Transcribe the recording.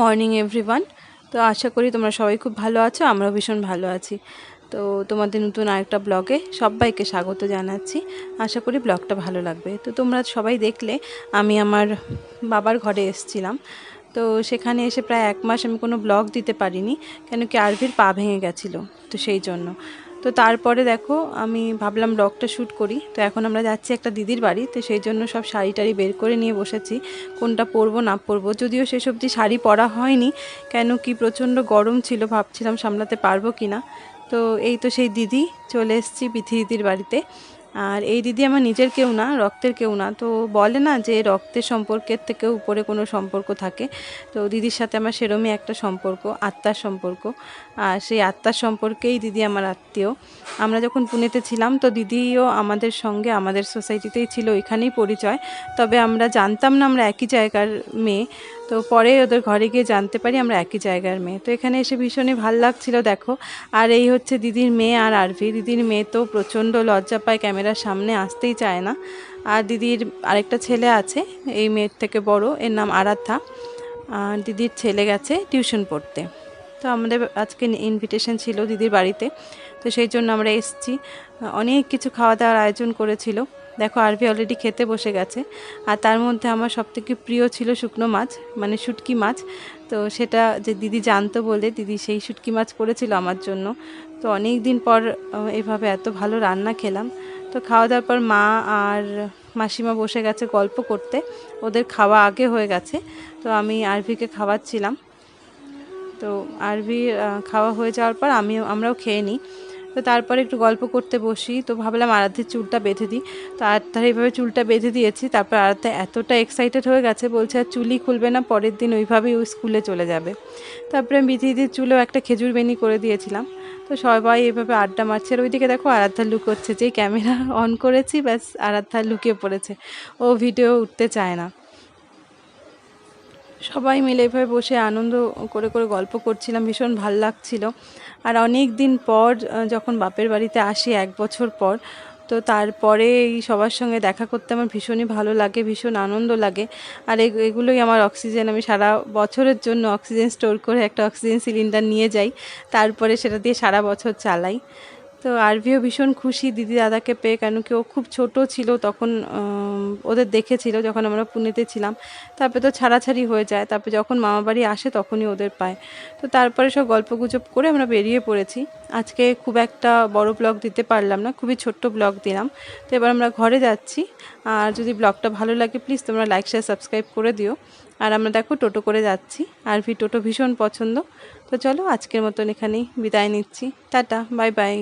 Morning everyone তো আশা করি তোমরা সবাই খুব ভালো আছো, আমরাও ভীষণ ভালো আছি। তো তোমাদের নতুন আরেকটা ব্লগে সবাইকে স্বাগত জানাচ্ছি। আশা করি ব্লগটা ভালো লাগবে। তো তোমরা সবাই দেখলে আমি আমার বাবার ঘরে এসেছিলাম। তো সেখানে এসে প্রায় এক মাস আমি কোনো ব্লগ দিতে পারিনি, কেন কি আরভির পা ভেঙে গেছিল, তো সেই জন্য। তো তারপরে দেখো, আমি ভাবলাম ব্লগটা শ্যুট করি। তো এখন আমরা যাচ্ছি একটা দিদির বাড়ি, তো সেই জন্য সব শাড়ি টাড়ি বের করে নিয়ে বসেছি। কোনটা পরবো, না পরবো? যদিও সে সবজি শাড়ি পরা হয়নি, কেন কি প্রচণ্ড গরম ছিল, ভাবছিলাম সামলাতে পারব কি না তো এই তো সেই দিদি, চলে এসেছি পিথি বাড়িতে। আর এই দিদি আমার নিজের কেউ না, রক্তের কেউ না। তো বলে না যে রক্তের সম্পর্কের থেকে উপরে কোনো সম্পর্ক থাকে। তো দিদির সাথে আমার সেরমই একটা সম্পর্ক, আত্মার সম্পর্ক। আর সেই আত্মার সম্পর্কেই দিদি আমার আত্মীয়। আমরা যখন পুনেতে ছিলাম, তো দিদিও আমাদের সঙ্গে, আমাদের সোসাইটিতেই ছিল ওইখানেই পরিচয়। তবে আমরা জানতাম না আমরা একই জায়গার মেয়ে। তো পরে ওদের ঘরে গিয়ে জানতে পারি আমরা একই জায়গার মেয়ে। তো এখানে এসে ভীষণই ভালো লাগছিল, দেখো। আর এই হচ্ছে দিদির মেয়ে আর আরভি। দিদির মেয়ে তো প্রচণ্ড লজ্জা পায়, ক্যামেরার সামনে আসতেই চায় না। আর দিদির আরেকটা ছেলে আছে, এই মেয়ের থেকে বড়, এর নাম আরাধ্যা। আর দিদির ছেলে গেছে টিউশন পড়তে। তো আমাদের আজকে ইনভিটেশন ছিল দিদির বাড়িতে। তো সেই জন্য আমরা এসেছি। অনেক কিছু খাওয়া দাওয়ার আয়োজন করেছিল। দেখো আরভি অলরেডি খেতে বসে গেছে। আর তার মধ্যে আমার সবথেকে প্রিয় ছিল শুকনো মাছ মানে শুটকি মাছ। তো সেটা যে দিদি জানতো বলে দিদি সেই শুটকি মাছ করেছিল আমার জন্য। তো অনেক দিন পর এভাবে এত ভালো রান্না খেলাম। তো খাওয়া দাওয়ার পর মা আর মাসিমা বসে গেছে গল্প করতে। ওদের খাওয়া আগে হয়ে গেছে। তো আমি আরভিকে খাওয়াচ্ছিলাম। তো আরভি খাওয়া হয়ে যাওয়ার পর আমিও আমরাও খেয়ে নিই। তো তারপরে একটু গল্প করতে বসি। তো ভাবলাম আরাধ্যের চুলটা বেঁধে দিই। তো আরাধ্যার এইভাবে চুলটা বেঁধে দিয়েছি। তারপর আরাধ্যা এতটা এক্সাইটেড হয়ে গেছে, বলছে, আর চুলই খুলবে না, পরের দিন ওইভাবেই ওই স্কুলে চলে যাবে। তারপরে আমি বিধিদির চুলেও একটা খেজুর বেনি করে দিয়েছিলাম। তো সবাই এভাবে আড্ডা মারছে। আর ওইদিকে দেখো আরাধ্যা লুক হচ্ছে, যেই ক্যামেরা অন করেছি, ব্যাস আরাধ্যা লুকিয়ে পড়েছে। ও ভিডিও উঠতে চায় না। সবাই মিলে এভাবে বসে আনন্দ করে করে গল্প করছিলাম, ভীষণ ভালো লাগছিল। আর অনেক দিন পর যখন বাপের বাড়িতে আসি, এক বছর পর, তো তারপরে এই সবার সঙ্গে দেখা করতে আমার ভীষণই ভালো লাগে, ভীষণ আনন্দ লাগে। আর এগুলোই আমার অক্সিজেন, আমি সারা বছরের জন্য অক্সিজেন স্টোর করে একটা অক্সিজেন সিলিন্ডার নিয়ে যাই, তারপরে সেটা দিয়ে সারা বছর চালাই। তো আরভিও ভীষণ খুশি, দিদি দাদাকে পেয়ে কেন কি ও খুব ছোট ছিল, তখন ওদের দেখেছিল যখন আমরা পুনেতে ছিলাম। তারপরে তো ছাড়াছাড়ি হয়ে যায়। তারপরে যখন মামা বাড়ি আসে তখনই ওদের পায়। তো তারপরে সব গল্প গুজব করে আমরা বেরিয়ে পড়েছি। আজকে খুব একটা বড় ব্লগ দিতে পারলাম না, খুবই ছোট্ট ব্লগ দিলাম। তো এবার আমরা ঘরে যাচ্ছি। আর যদি ব্লগটা ভালো লাগে প্লিজ তোমরা লাইক শেয়ার সাবস্ক্রাইব করে দিও। আর আমরা দেখো টোটো করে যাচ্ছি। আর ভি, টোটো ভীষণ পছন্দ। তো চলো আজকের মতন এখানেই বিদায় নিচ্ছি। Tata bye bye